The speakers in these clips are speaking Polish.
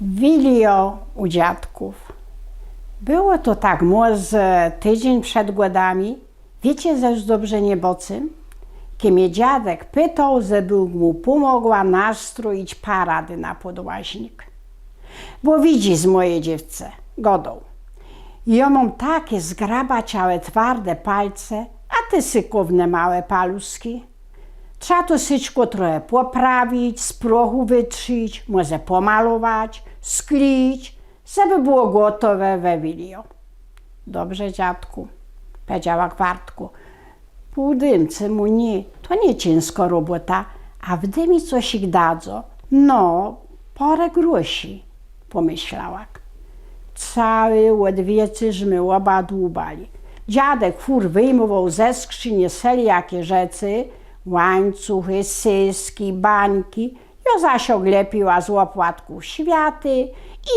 Wilio u dziadków. Było to tak może tydzień przed głodami. Wiecie też dobrze niebocym? Kie mnie dziadek pytał, żeby mu pomogła nastroić parady na podłaźnik. Bo widzi z mojej dziewce, godą. Ja mam takie zgrabaciałe, twarde palce, a ty sykowne małe paluski. Trzeba to syczko trochę poprawić, z prochu wytrzyć, może pomalować, sklić, żeby było gotowe we wilio. Dobrze, dziadku, powiedziała Gwartku. Pół dymce mu nie, to nie ciężko robota, a w dymi coś ich dadzą. No, parę grosi, pomyślała. Cały odwiecyżmy oba dłubali. Dziadek fur wyjmował ze skrzyni seli jakie rzeczy, łańcuchy, syski, bańki. Ja zaś oglepiła z łopłatków światy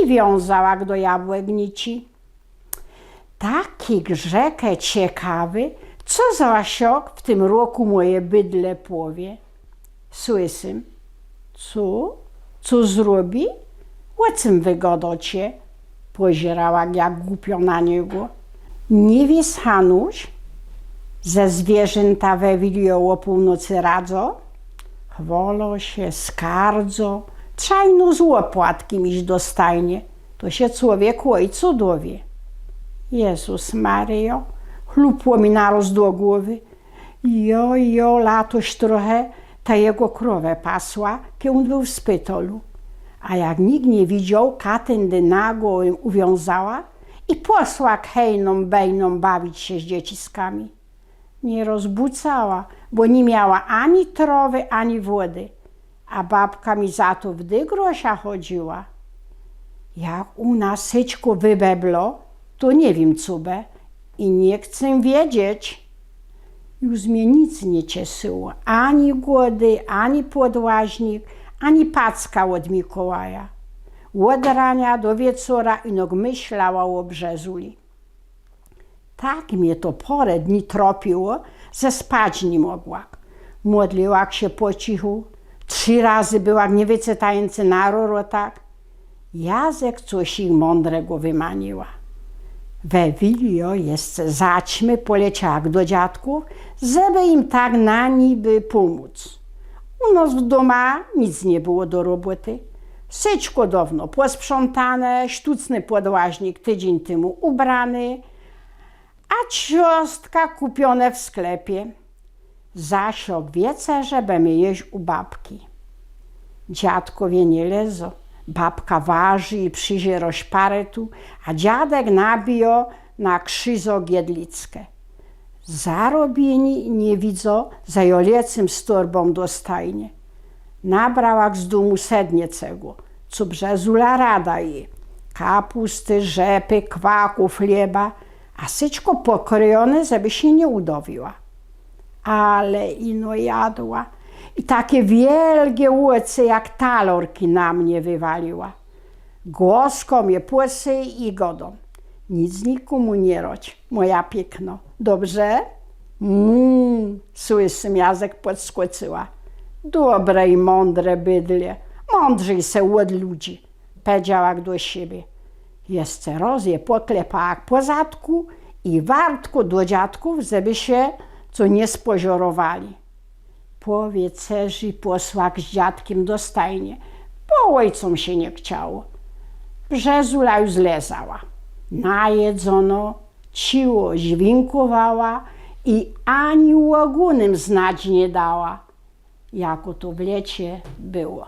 i wiązała do jabłek nici. Taki grzekę ciekawy, co za osiok w tym roku moje bydle powie. Słysym, co? Co zrobi? Czym wygodocie? Pozierała jak głupio na niego. Nie wiesz, Hanuś, ze zwierzęta we wilio o północy radzą? Chwolą się, skardzą, trzajno z łopłatkiem iść do stajnie. To się człowieku ojcu dowie. Jezus Maryjo, chlupło mi narost do głowy. Jo, jo, latoś trochę ta jego krowę pasła, kiedy był w spytolu. A jak nikt nie widział, katędy nago uwiązała i posła hejną bejną bawić się z dzieciskami. Nie rozbucała, bo nie miała ani trowy, ani wody, a babka mi za to w dygrosia chodziła. Jak u nas syćko wybeblo, to nie wiem co be i nie chcę wiedzieć. Już mnie nic nie cieszyło, ani głody, ani podłaźnik, ani packa od Mikołaja. Od rania do wieczora inog myślała o brzezuli. Tak mnie to porę dni tropiło, że spać nie mogła. Modliła się po cichu, trzy razy była niewycytający na rorotak. Jazek coś ich mądrego wymaniła. We Wilio jeszcze zaćmy poleciała do dziadków, żeby im tak na niby pomóc. U nas w doma nic nie było do roboty. Syczko dawno posprzątane, sztuczny podłaźnik tydzień temu ubrany, a ciostka kupione w sklepie. Zaś obiecę, że będę jeść u babki. Dziadkowie nie lezą. Babka waży i przyjdzie rozparytu, a dziadek nabio na krzyzo giedlickę. Zarobieni nie widzą za jolecym z torbą do stajnie. Nabrała z domu sedniecego, co brzezula rada jej. Kapusty, rzepy, kwaku, chleba, a syczko pokrojone, żeby się nie udowiła. Ale ino jadła i takie wielkie łoce jak talorki na mnie wywaliła. Głoską mnie płysy i godą. Nic nikomu nie roć, moja piękno. Dobrze? Mmm, słysym jazek podskoczyła. Dobre i mądre bydle, mądrzej se od ludzi, powiedziała do siebie. Jeszcze raz je poklepała po zadku i wartku do dziadków, żeby się co nie spoziorowali. Po wiecerzy posłak z dziadkiem do stajnie, bo ojcom się nie chciało. Brzezula już zlezała. Najedzono, ciło dźwiękowała i ani łogunem znać nie dała, jako to w lecie było.